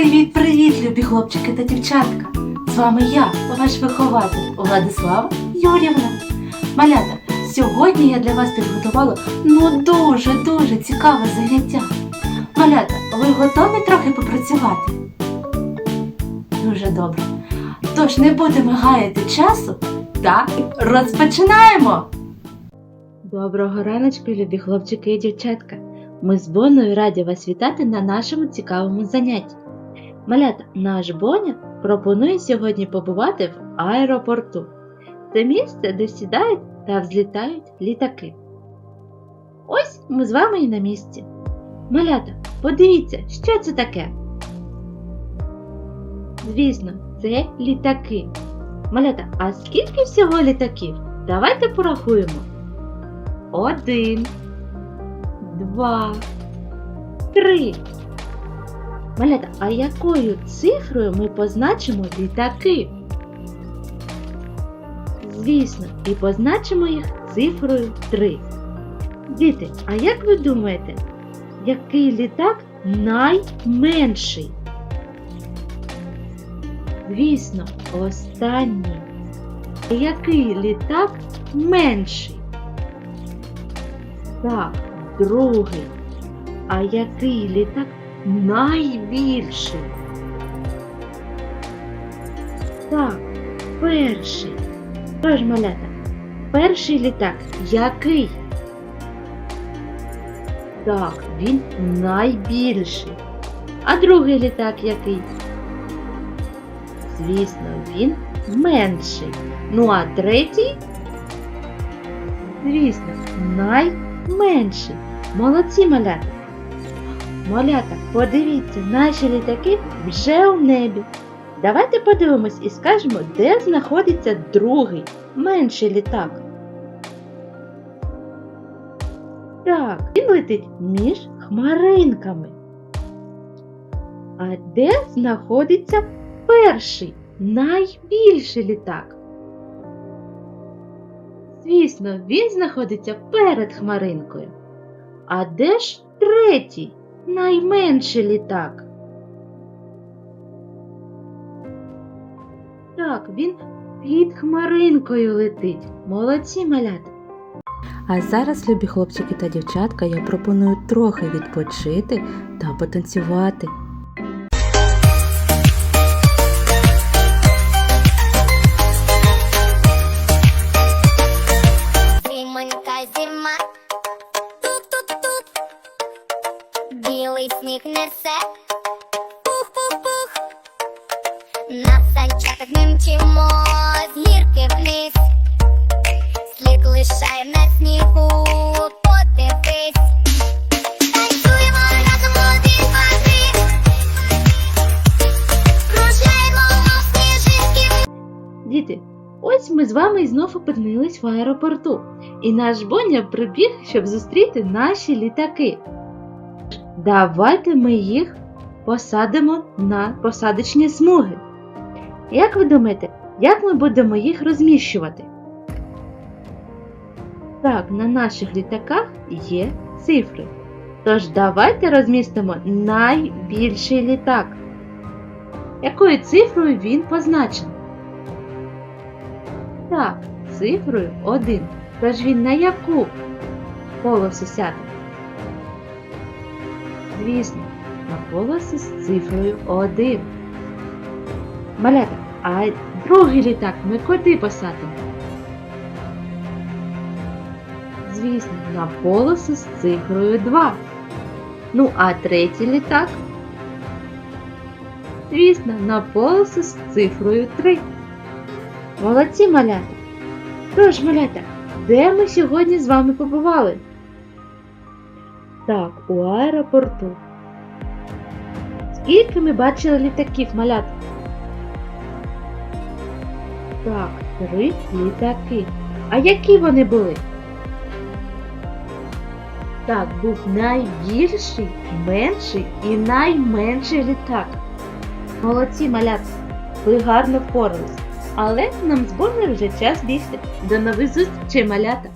Привіт-привіт, любі хлопчики та дівчатка! З вами я, ваш вихователь Владислава Юрівна. Малята, сьогодні я для вас підготувала ну дуже-дуже цікаве заняття. Малята, ви готові трохи попрацювати? Дуже добре. Тож не будемо гаяти часу та розпочинаємо! Доброго раночку, любі хлопчики і дівчатка! Ми з Боною раді вас вітати на нашому цікавому занятті. Малята, наш Боня пропонує сьогодні побувати в аеропорту. Це місце, де сідають та взлітають літаки. Ось ми з вами і на місці. Малята, подивіться, що це таке. Звісно, це літаки. Малята, а скільки всього літаків? Давайте порахуємо. Один, два, три. Малята, а якою цифрою ми позначимо літаки? Звісно, і позначимо їх цифрою 3. Діти, а як ви думаєте, який літак найменший? Звісно, останній. Який літак менший? Так, другий. А який літак найбільший? Так, перший. Тож, малята, перший літак який? Так, він найбільший. А другий літак який? Звісно, він менший. Ну а третій? Звісно, найменший. Молодці малята. Малята, подивіться, наші літаки вже у небі. Давайте подивимось і скажемо, де знаходиться другий, менший літак. Так, він летить між хмаринками. А де знаходиться перший, найбільший літак? Звісно, він знаходиться перед хмаринкою. А де ж третій, найменший літак? Так, він під хмаринкою летить. Молодці малята. А зараз, любі хлопчики та дівчатка, я пропоную трохи відпочити та потанцювати. На санчатах ми мчимо з гірки вниз, слід лишає на снігу, Діти, ось ми з вами знов опинились в аеропорту, і наш Боня прибіг, щоб зустріти наші літаки. Давайте ми їх посадимо на посадочні смуги. Як ви думаєте, як ми будемо їх розміщувати? Так, на наших літаках є цифри. Тож давайте розмістимо найбільший літак. Якою цифрою він позначений? Так, цифрою 1. Тож він на яку полосу сяде? Звісно, на полосу з цифрою 1. Малята, а другий літак ми куди посадимо? Звісно, на полосу з цифрою 2. Ну, а третій літак? Звісно, на полосу з цифрою 3. Молодці малята! Тож, малята, де ми сьогодні з вами побували? Так, у аеропорту. Скільки ми бачили літаків, малята? Так, три літаки. А які вони були? Так, був найбільший, менший і найменший літак. Молодці, малятки. Ви гарно впорались. Але нам з вже час бігти. До нових зустрічей, малята!